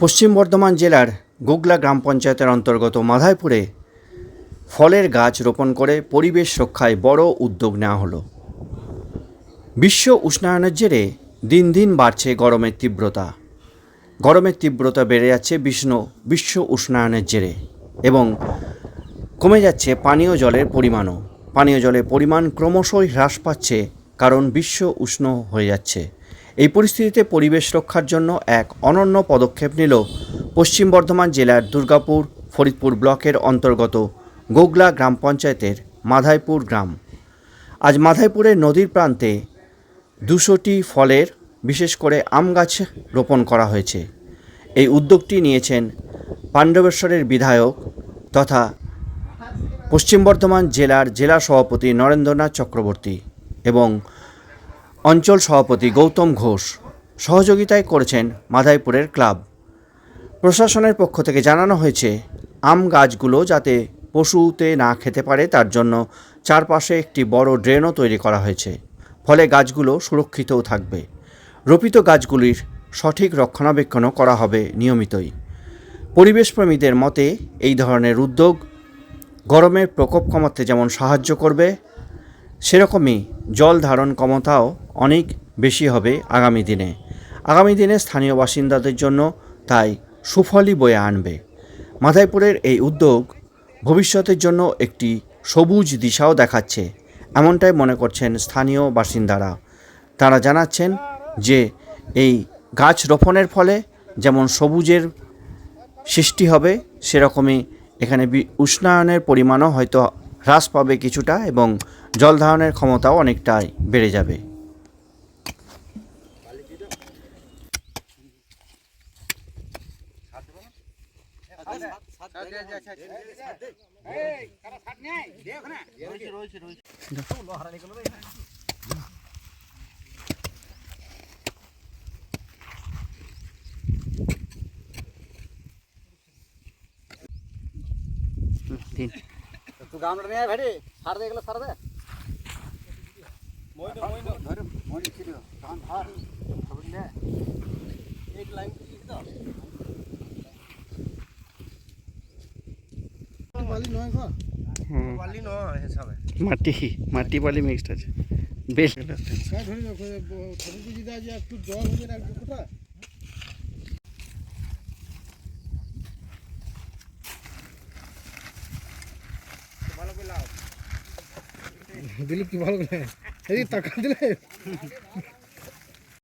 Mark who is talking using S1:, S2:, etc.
S1: পশ্চিম বর্ধমান জেলার গোগলা গ্রাম পঞ্চায়েতের অন্তর্গত মাধাইপুরে ফলের গাছ রোপণ করে পরিবেশ রক্ষায় বড় উদ্যোগ নেওয়া হলো। বিশ্ব উষ্ণায়নের জেরে দিন দিন বাড়ছে গরমের তীব্রতা। গরমের তীব্রতা বেড়ে যাচ্ছে বিশ্ব বিশ্ব উষ্ণায়নের জেরে এবং কমে যাচ্ছে পানীয় জলের পরিমাণও। পানীয় জলের পরিমাণ ক্রমশই হ্রাস পাচ্ছে কারণ বিশ্ব উষ্ণ হয়ে যাচ্ছে। এই পরিস্থিতিতে পরিবেশ রক্ষার জন্য এক অনন্য পদক্ষেপ নিল পশ্চিম বর্ধমান জেলার দুর্গাপুর, ফরিদপুর ব্লকের অন্তর্গত গোগলা গ্রাম পঞ্চায়েতের মাধাইপুর গ্রাম। আজ মাধাইপুরের নদীর প্রান্তে দুশোটি ফলের, বিশেষ করে আম গাছ রোপণ করা হয়েছে। এই উদ্যোগটি নিয়েছেন পাণ্ডবেশ্বরের বিধায়ক তথা পশ্চিম বর্ধমান জেলার জেলা সভাপতি নরেন্দ্রনাথ চক্রবর্তী এবং অঞ্চল সভাপতি গৌতম ঘোষ সহযোগিতায় করেছেন মাধাইপুরের ক্লাব। প্রশাসনের পক্ষ থেকে জানানো হয়েছে, আম গাছগুলো যাতে পশুতে না খেতে পারে, তার জন্য চারপাশে একটি বড় ড্রেনও তৈরি করা হয়েছে। ফলে গাছগুলো সুরক্ষিতও থাকবে। রোপিত গাছগুলির সঠিক রক্ষণাবেক্ষণও করা হবে নিয়মিতই। পরিবেশপ্রেমীদের মতে, এই ধরনের উদ্যোগ গরমের প্রকোপ কমাতে যেমন সাহায্য করবে, সেরকমই জল ধারণ ক্ষমতাও অনেক বেশি হবে আগামী দিনে। আগামী দিনে স্থানীয় বাসিন্দাদের জন্য তাই সুফলই বয়ে আনবে। মাধাইপুরের এই উদ্যোগ ভবিষ্যতের জন্য একটি সবুজ দিশাও দেখাচ্ছে, এমনটাই মনে করছেন স্থানীয় বাসিন্দারা। তারা জানাচ্ছেন যে, এই গাছ রোপণের ফলে যেমন সবুজের সৃষ্টি হবে, সেরকমই এখানে উষ্ণায়নের পরিমাণও হয়তো হ্রাস পাবে কিছুটা এবং জল ধারণের ক্ষমতাও অনেকটাই বেড়ে যাবে।
S2: একটু গামলা নিয়ে ভাইরে সার দিয়ে গেলে সার দে ধরে মনি ছিল ধান ধার সব নে এক লাইন তো বালি নয় গো বালি নয় হিসাবে
S1: মাটি মাটি বালি মিক্সড আছে বেশ
S2: হ্যাঁ ধরে যাও ছবি বুঝি দা যে একটু জল হয়ে রাখবে কোথা দিলীপ কি ভালো করে এই টাকা দিলে